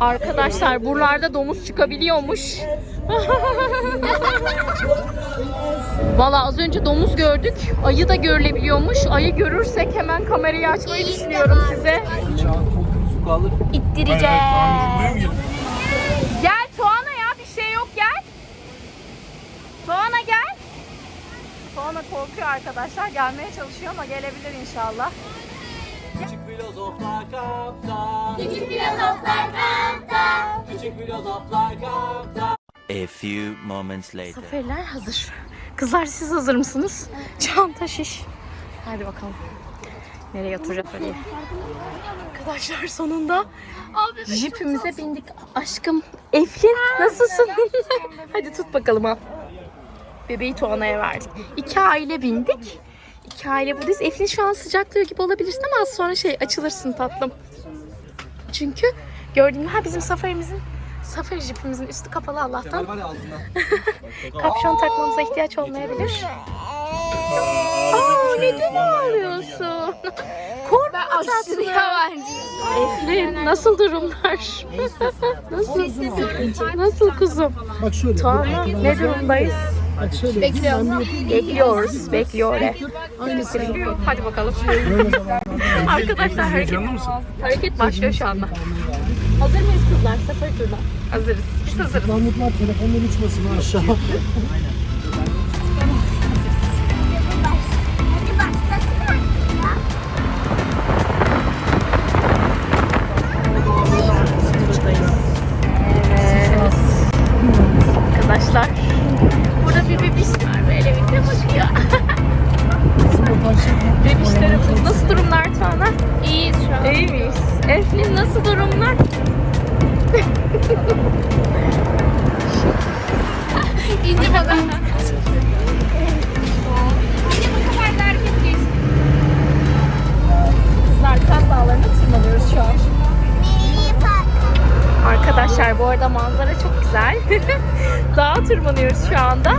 Arkadaşlar buralarda domuz çıkabiliyormuş. Valla az önce domuz gördük. Ayı da görülebiliyormuş. Ayı görürsek hemen kamerayı açmayı düşünüyorum size. İttireceğiz. Gel Tuana ya bir şey yok gel. Tuana gel. Tuana korkuyor arkadaşlar. Gelmeye çalışıyor ama gelebilir inşallah. Filozoflar kampta. Küçük filozoflar kampta. Küçük filozoflar kampta. A few moments later. Zaferler hazır. Kızlar siz hazır mısınız? Çanta şiş. Hadi bakalım. Nereye oturacağız oraya? Arkadaşlar sonunda jipimize bindik. Aşkım Eflin nasılsın? Hadi tut bakalım al. Bebeği Tuana'ya verdik. İki aile bindik. İki aile buradayız. Eflin şu an sıcaklıyor gibi olabilirsin ama az sonra şey açılırsın tatlım. Çünkü gördüğün ha bizim safarimizin Safari jipimizin üstü kapalı Allah'tan. Ya. Kapşon takmamıza ihtiyaç olmayabilir. Aa neden ağlıyorsun? Korkma tatlı. Eflin nasıl durumlar? nasıl? Nasıl kuzum? Bak şöyle. Tamam ne durumdayız? Bak şöyle. Bekliyorum. Bekliyor. Hadi bakalım. Arkadaşlar hareket, hareket başlıyor şu anda. Hazır mıyız kızlar? Safari turuna. Hazırız. Biz hazırız. Mahmutlar telefonları uçmasın aşağı. Evet. İnce bakalım. Kızlar Kaz Dağları'na tırmanıyoruz şu an. Arkadaşlar bu arada manzara çok güzel. Dağa tırmanıyoruz şu anda.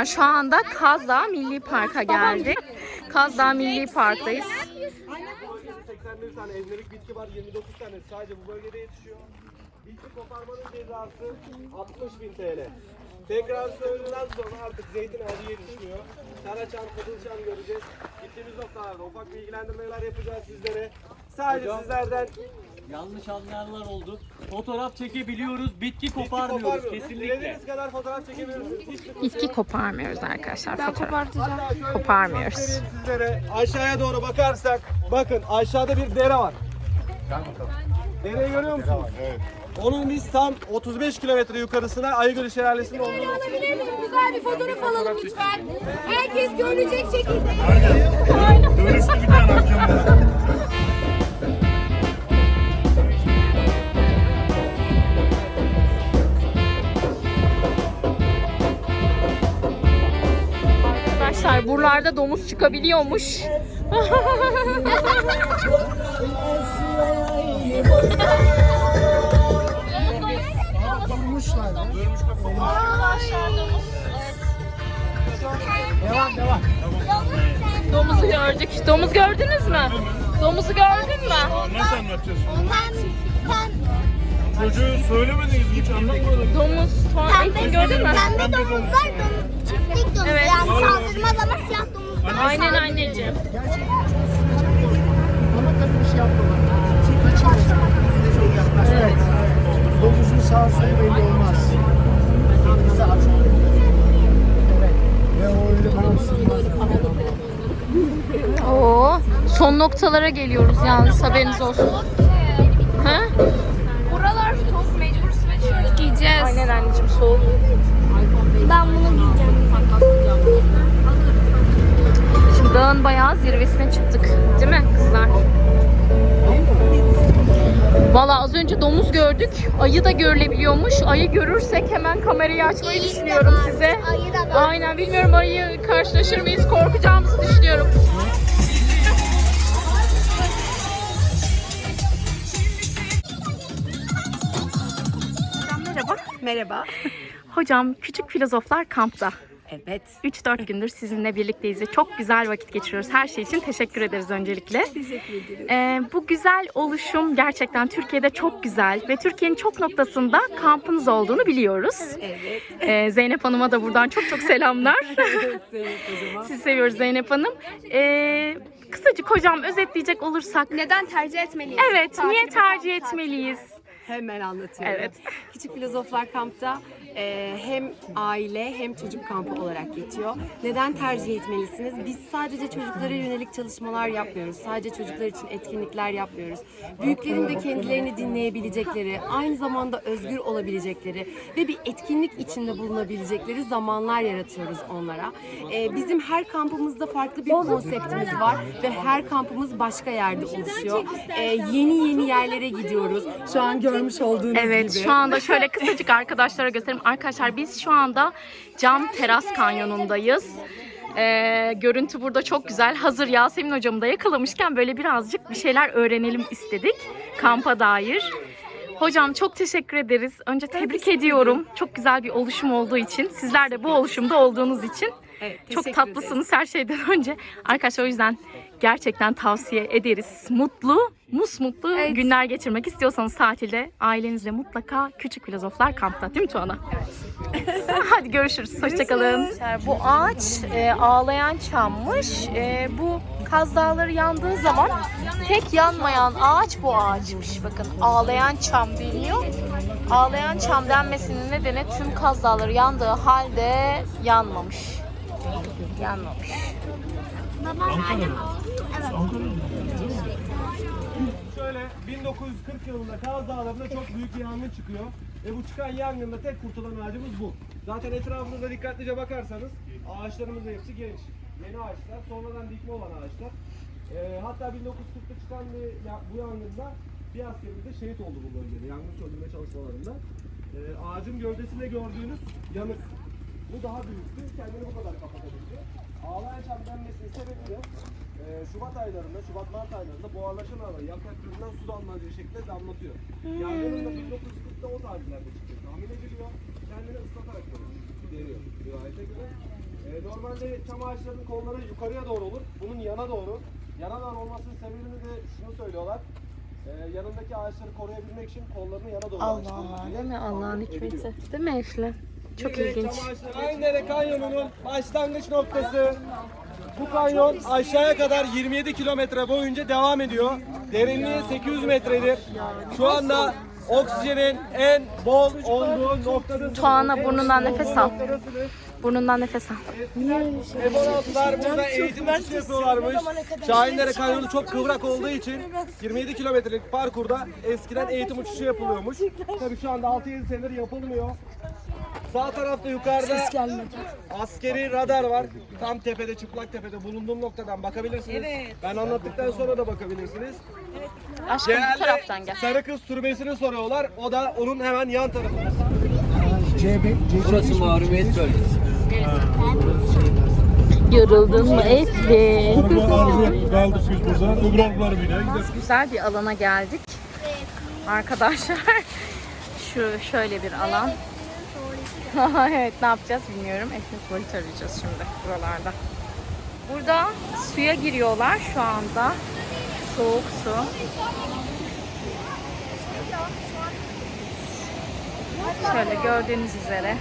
Arkadaşlar şu anda Kaz Dağı Milli Park'a geldik. Kaz Dağı Milli Park'tayız. 81 tane evlilik bitki var. 29 tane sadece bu bölgede yetişiyor. Bitki koparmanın cezası 60 bin TL. Tekrar söylenen sonra artık zeytin ağacı yetişmiyor. Karaçam, Kızılçam göreceğiz. Gittiğimiz noktalarda ufak bilgilendirmeler yapacağız sizlere. Sadece sizlerden Yanlış anlayanlar oldu. Fotoğraf çekebiliyoruz, bitki koparmıyoruz kesinlikle. Dilediğiniz kadar fotoğraf çekebilirsiniz. Bitki koparmıyoruz arkadaşlar. Fotoğraf. Hatta şöyle Koparmıyoruz. göstereyim Sizlere aşağıya doğru bakarsak bakın aşağıda bir dere var. Dereyi görüyor musunuz? Evet. Onun biz tam 35 kilometre yukarısına Ayıgöl Şelalesi'nin olduğunu Güzel bir fotoğraf alalım lütfen. Herkes görecek şekilde. Dönüşlü bir tane amcam buralarda domuz çıkabiliyormuş. Durmuşlar. ya. Arkadaşlar domuz. Devam devam. Domuzu gördük. Domuz gördünüz mü? Domuzu gördün mü? Nasıl anlatacağız? Çocuğu söylemediniz hiç anlatmadım. Domuz. Ekin gördün mü? Pembe domuzlar domuz, çiftlik domuz. Evet. Yani saldırmaz ama siyah domuzlar. Aynen anneciğim. Gerçekten Ama tabii bir şey yapmıyorlar. Kaçırmasın. Evet. Domuzun sağ solu belli olmaz. Bize aç. Evet. Ve o öyle bağımsız. Oo, son noktalara geliyoruz yalnız haberiniz olsun. Ha? Dağın bayağı zirvesine çıktık. Değil mi kızlar? Valla az önce domuz gördük. Ayı da görülebiliyormuş. Ayı görürsek hemen kamerayı açmayı düşünüyorum size. Ayı da var. Aynen bilmiyorum ayı karşılaşır mıyız korkacağımızı düşünüyorum. Hocam merhaba. Merhaba. Hocam Küçük Filozoflar Kamp'ta. Evet. 3-4 gündür sizinle birlikteyiz ve çok güzel vakit geçiriyoruz. Her şey için teşekkür ederiz öncelikle. Teşekkür ederim. Ee, bu güzel oluşum gerçekten Türkiye'de çok güzel ve Türkiye'nin çok noktasında kampınız olduğunu biliyoruz. Evet. Ee, Zeynep Hanım'a da buradan çok çok selamlar. Sizi seviyoruz Zeynep Hanım. Ee, kısacık hocam özetleyecek olursak. Neden tercih etmeliyiz? Evet, niye tercih etmeliyiz? Hemen anlatıyorum. Evet. Küçük Filozoflar Kamp'ta e, hem aile hem çocuk kampı olarak geçiyor. Neden tercih etmelisiniz? Biz sadece çocuklara yönelik çalışmalar yapmıyoruz. Sadece çocuklar için etkinlikler yapmıyoruz. Büyüklerin de kendilerini dinleyebilecekleri, aynı zamanda özgür olabilecekleri ve bir etkinlik içinde bulunabilecekleri zamanlar yaratıyoruz onlara. E, bizim her kampımızda farklı bir konseptimiz var ve her kampımız başka yerde oluşuyor. E, yeni yeni yerlere gidiyoruz. Şu an görmüş olduğunuz Evet gibi. şu anda şöyle kısacık arkadaşlara göstereyim. Arkadaşlar biz şu anda Cam Teras Kanyonu'ndayız. Ee, görüntü burada çok güzel. Hazır Yasemin hocamı da yakalamışken böyle birazcık bir şeyler öğrenelim istedik kampa dair. Hocam çok teşekkür ederiz. Önce tebrik ediyorum. Çok güzel bir oluşum olduğu için. Sizler de bu oluşumda olduğunuz için Evet, çok tatlısınız her şeyden önce. Arkadaşlar o yüzden gerçekten tavsiye ederiz. Mutlu, musmutlu günler geçirmek istiyorsanız tatilde ailenizle mutlaka Küçük Filozoflar Kamp'ta değil mi Tuana? Hadi görüşürüz. Hoşçakalın. Bu ağaç e, ağlayan çammış. E, bu Kaz Dağları yandığı zaman tek yanmayan ağaç bu ağaçmış. Bakın ağlayan çam deniyor. Ağlayan çam denmesinin nedeni tüm Kaz Dağları yandığı halde yanmamış. Yanmamış. Şöyle 1940 yılında Kaz Dağları'nda çok büyük bir yangın çıkıyor. Ve bu çıkan yangında tek kurtulan ağacımız bu. Zaten etrafınıza dikkatlice bakarsanız ağaçlarımızın hepsi genç. Yeni ağaçlar, sonradan dikme olan ağaçlar. Ee, hatta 1940'ta çıkan bir, ya- bu yangında bir askerimiz de şehit oldu bu bölgede. Yangın söndürme çalışmalarında. Ee, ağacın gövdesinde gördüğünüz yanık. Bu daha büyüktü. Kendini bu kadar kapatabildi. Ağlayan çam denmesinin sebebi de e, Şubat aylarında, Şubat-Mart aylarında buharlaşan hava yapraklarından su damladığı şekilde damlatıyor. Yangının da 1940'ta o tarihlerde çıkıyor. Tahmin ediliyor. Kendini ıslatarak veriyor rivayete göre. E, normalde çam ağaçlarının kolları yukarıya doğru olur. Bunun yana doğru. Yana doğru olmasının sebebini de şunu söylüyorlar. E, yanındaki ağaçları koruyabilmek için kollarını yana doğru Allah açtırıyor. değil mi? Allah'ın hikmeti. Değil mi Efli? Çok ilginç. Ayndere Kanyonu'nun başlangıç noktası. Bu kanyon aşağıya kadar 27 kilometre boyunca devam ediyor. Derinliği 800 metredir. Şu anda oksijenin en bol olduğu noktadasınız. Tuana, burnundan nefes al. Burnundan nefes al. F-16'lar burada eğitim uçuşu yapıyorlarmış. Şahindere Kanyonu çok kıvrak olduğu için 27 kilometrelik parkurda eskiden eğitim uçuşu yapılıyormuş. Tabii şu anda 6-7 senedir yapılmıyor. Sağ tarafta yukarıda askeri radar var. Tam tepede, çıplak tepede bulunduğum noktadan bakabilirsiniz. Ben anlattıktan sonra da bakabilirsiniz. Aşkım bu taraftan gel. Sarı Kız Türbesi'ni soruyorlar. O da onun hemen yan tarafında. CB, Burası Mahrumiyet Bölgesi. Yoruldun mu Efli? Kaldık biz burada. Öbür arabalar biner gider. Güzel bir alana geldik. Arkadaşlar şu şöyle bir alan. evet ne yapacağız bilmiyorum. Ekmek tuvalet arayacağız şimdi buralarda. Burada suya giriyorlar şu anda. Soğuk su. Şöyle gördüğünüz üzere.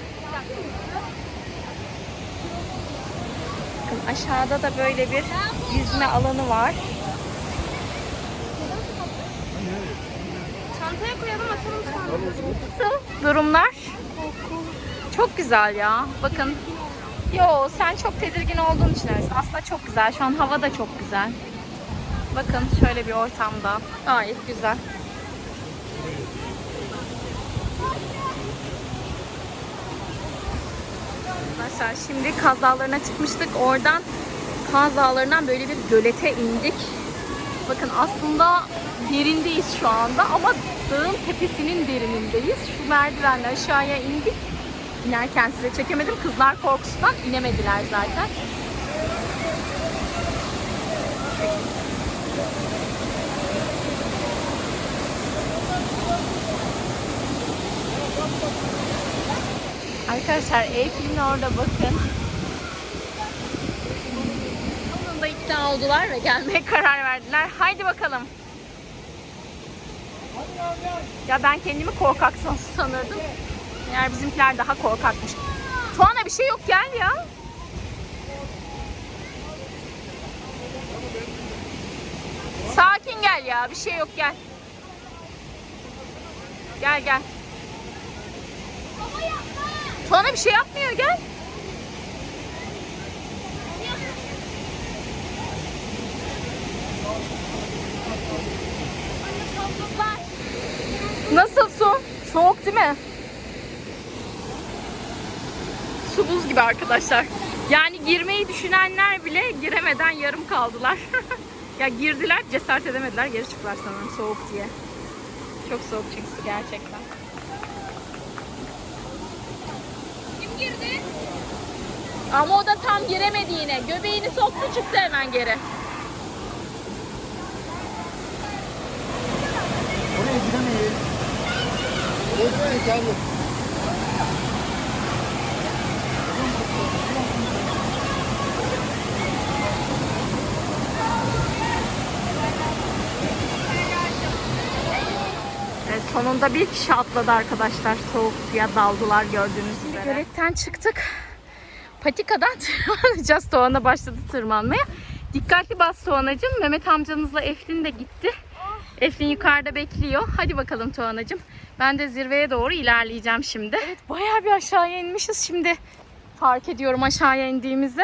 Bakın aşağıda da böyle bir yüzme alanı var. Çantaya koyalım atalım sonra. Nasıl durumlar? Çok güzel ya. Bakın. Yo sen çok tedirgin olduğun için öylesin. Aslında çok güzel. Şu an hava da çok güzel. Bakın şöyle bir ortamda. Gayet güzel. Arkadaşlar şimdi Kaz Dağları'na çıkmıştık. Oradan Kaz Dağları'ndan böyle bir gölete indik. Bakın aslında derindeyiz şu anda ama dağın tepesinin derinindeyiz. Şu merdivenle aşağıya indik. İnerken size çekemedim. Kızlar korkusundan inemediler zaten. Arkadaşlar Eyfel'in orada bakın. Sonunda ikna oldular ve gelmeye karar verdiler. Haydi bakalım. Ya ben kendimi korkak san- sanırdım. Meğer bizimkiler daha korkakmış. Tuana bir şey yok gel ya. Sakin gel ya bir şey yok gel. Gel gel. Tuana bir şey yapmıyor gel. Nasıl su? Soğuk değil mi? Su buz gibi arkadaşlar. Yani girmeyi düşünenler bile giremeden yarım kaldılar. ya girdiler cesaret edemediler geri çıktılar sanırım soğuk diye. Çok soğuk çünkü gerçekten. Kim girdi? Ama o da tam giremedi yine. Göbeğini soktu çıktı hemen geri. Oraya gidemeyiz. Oraya geldim. Sonunda bir kişi atladı arkadaşlar. Soğuk suya daldılar gördüğünüz üzere. Göletten çıktık. Patikadan tırmanacağız. Soğan'a başladı tırmanmaya. Dikkatli bas Soğanacığım. Mehmet amcanızla Eflin de gitti. Eflin yukarıda bekliyor. Hadi bakalım Tuğanacığım. Ben de zirveye doğru ilerleyeceğim şimdi. Evet bayağı bir aşağıya inmişiz şimdi. Fark ediyorum aşağıya indiğimizi.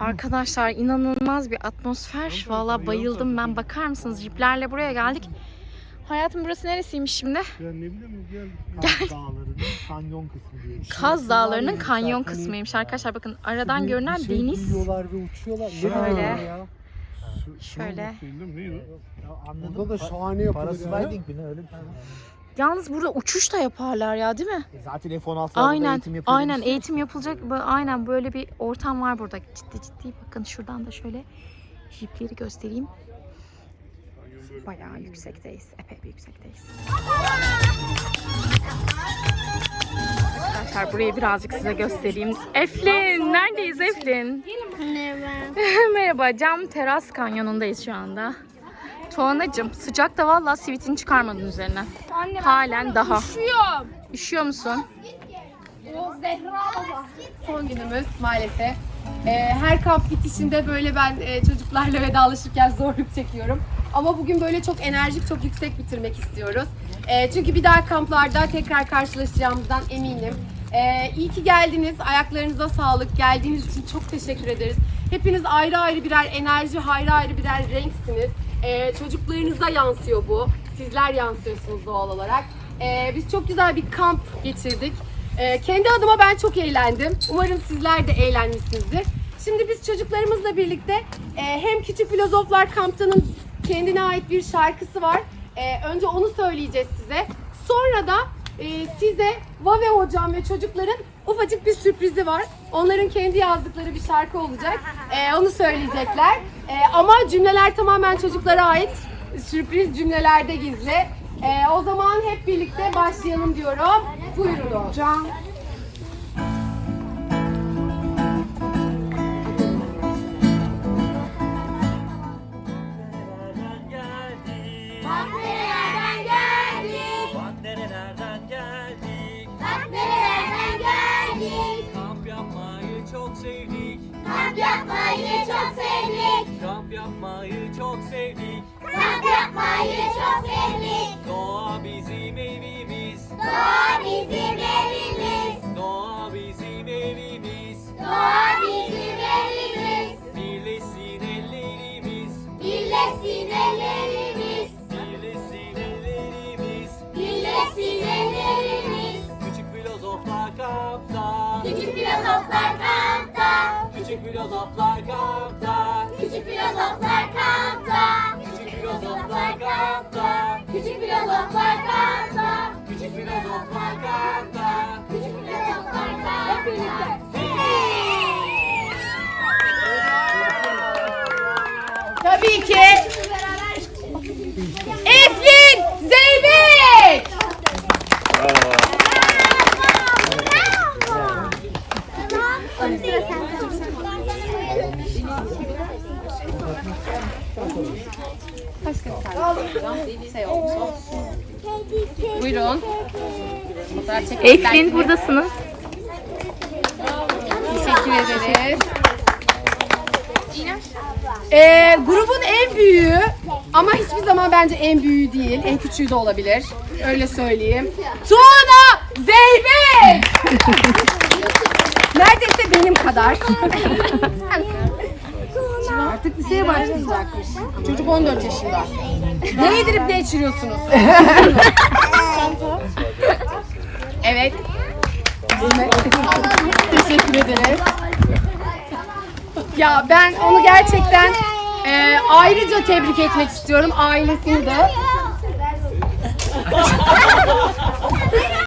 Arkadaşlar inanılmaz bir atmosfer. Valla bayıldım ben. Bakar mısınız? Jiplerle buraya geldik. Hayatım burası neresiymiş şimdi? Ben ne bileyim geldik. Kaz Dağları'nın kanyon kısmı diye. Kaz Dağları'nın kanyon kısmıymış arkadaşlar. Bakın aradan görünen bir şey deniz. duyuyorlar ve uçuyorlar. Şöyle. Ya? Şöyle. Neydi? Ya anladım. Burada da şahane yapılır Parasliding mi ne öyle bir şey. Yalnız burada uçuş da yaparlar ya değil mi? E Zaten F-16'larda Aynen. eğitim yapıyor. Aynen eğitim yapılacak. Aynen böyle bir ortam var burada. Ciddi ciddi bakın şuradan da şöyle jipleri göstereyim. Bayağı yüksekteyiz. Epey bir yüksekteyiz. Arkadaşlar burayı birazcık size göstereyim. Eflin, neredeyiz Eflin? Merhaba, Cam Teras Kanyonu'ndayız şu anda. Tuğanacığım, sıcakta valla sivitini çıkarmadın üzerinden. Halen daha. Üşüyorum. Üşüyor musun? Son günümüz maalesef. Ee, her kamp bitişinde böyle ben e, çocuklarla vedalaşırken zorluk çekiyorum. Ama bugün böyle çok enerjik, çok yüksek bitirmek istiyoruz. Ee, çünkü bir daha kamplarda tekrar karşılaşacağımızdan eminim. Ee, iyi ki geldiniz. Ayaklarınıza sağlık. Geldiğiniz için çok teşekkür ederiz. Hepiniz ayrı ayrı birer enerji, ayrı ayrı birer renksiniz. Ee, çocuklarınıza yansıyor bu. Sizler yansıyorsunuz doğal olarak. Ee, biz çok güzel bir kamp geçirdik. Ee, kendi adıma ben çok eğlendim. Umarım sizler de eğlenmişsinizdir. Şimdi biz çocuklarımızla birlikte e, hem Küçük Filozoflar Kamp'tanın kendine ait bir şarkısı var. E, önce onu söyleyeceğiz size. Sonra da e, size Vave hocam ve çocukların ufacık bir sürprizi var. Onların kendi yazdıkları bir şarkı olacak. E, onu söyleyecekler. E, ama cümleler tamamen çocuklara ait. Sürpriz cümlelerde gizli. E, o zaman hep birlikte başlayalım diyorum. Buyurun hocam. Bak kitap yapmayı çok sevdik. Doğa bizim evimiz. Doğa bizim evimiz. Doğa bizim evimiz. Doğa bizim evimiz. Birleşsin ellerimiz. Birleşsin ellerimiz. Birleşsin ellerimiz. Birleşsin ellerimiz. Küçük filozoflar kampta. Küçük filozoflar kampta. Küçük filozoflar kampta. Küçük filozoflar kampta. Kampta. Küçük filozoflar kampta. Küçük filozoflar kampta. Hep birlikte. Tabii ki Eflin Zeybek. Buyurun. Eflin buradasınız. Teşekkür ederiz. Ee, grubun en büyüğü ama hiçbir zaman bence en büyüğü değil. En küçüğü de olabilir. Öyle söyleyeyim. Tuana Zeybek! Neredeyse benim kadar. Artık liseye başlayacakmış. Çocuk 14 yaşında. Ne yedirip ne içiriyorsunuz? evet. Teşekkür ederiz. Ya ben onu gerçekten e, ayrıca tebrik etmek istiyorum ailesini de.